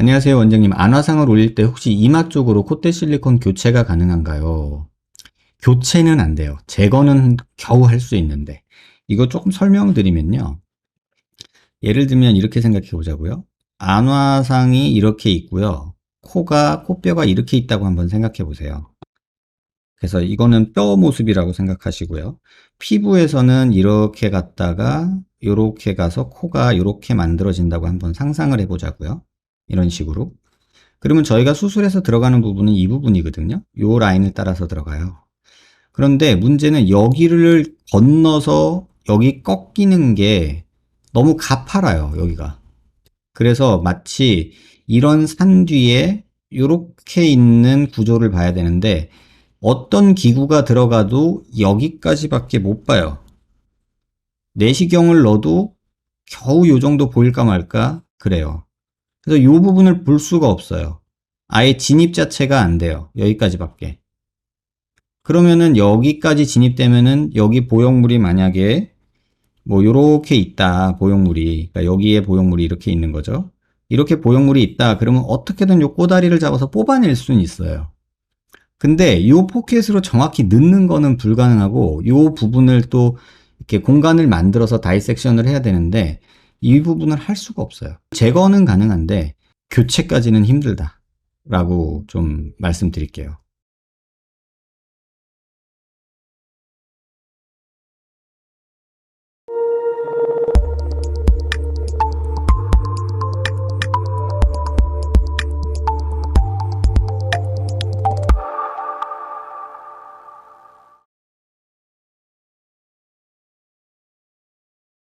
안녕하세요, 원장님. 안화상을 올릴 때 혹시 이마 쪽으로 콧대 실리콘 교체가 가능한가요? 교체는 안 돼요. 제거는 겨우 할 수 있는데. 이거 조금 설명드리면요. 예를 들면 이렇게 생각해 보자고요. 안화상이 이렇게 있고요. 코가, 코뼈가 이렇게 있다고 한번 생각해 보세요. 그래서 이거는 뼈 모습이라고 생각하시고요. 피부에서는 이렇게 갔다가 이렇게 가서 코가 이렇게 만들어진다고 한번 상상을 해보자고요. 이런 식으로. 그러면 저희가 수술해서 들어가는 부분은 이 부분이거든요. 요 라인을 따라서 들어가요. 그런데 문제는 여기를 건너서 여기 꺾이는 게 너무 가파라요, 여기가. 그래서 마치 이런 산 뒤에 이렇게 있는 구조를 봐야 되는데 어떤 기구가 들어가도 여기까지밖에 못 봐요. 내시경을 넣어도 겨우 요 정도 보일까 말까 그래요. 그래서 요 부분을 볼 수가 없어요. 아예 진입 자체가 안 돼요. 여기까지밖에. 그러면은 여기까지 진입되면은 여기 보형물이 만약에 뭐 요렇게 있다 보형물이 그러니까 여기에 보형물이 이렇게 있는 거죠. 이렇게 보형물이 있다 그러면 어떻게든 요 꼬다리를 잡아서 뽑아낼 수는 있어요. 근데 이 포켓으로 정확히 넣는 거는 불가능하고 이 부분을 또 이렇게 공간을 만들어서 다이섹션을 해야 되는데 이 부분을 할 수가 없어요. 제거는 가능한데 교체까지는 힘들다라고 좀 말씀드릴게요.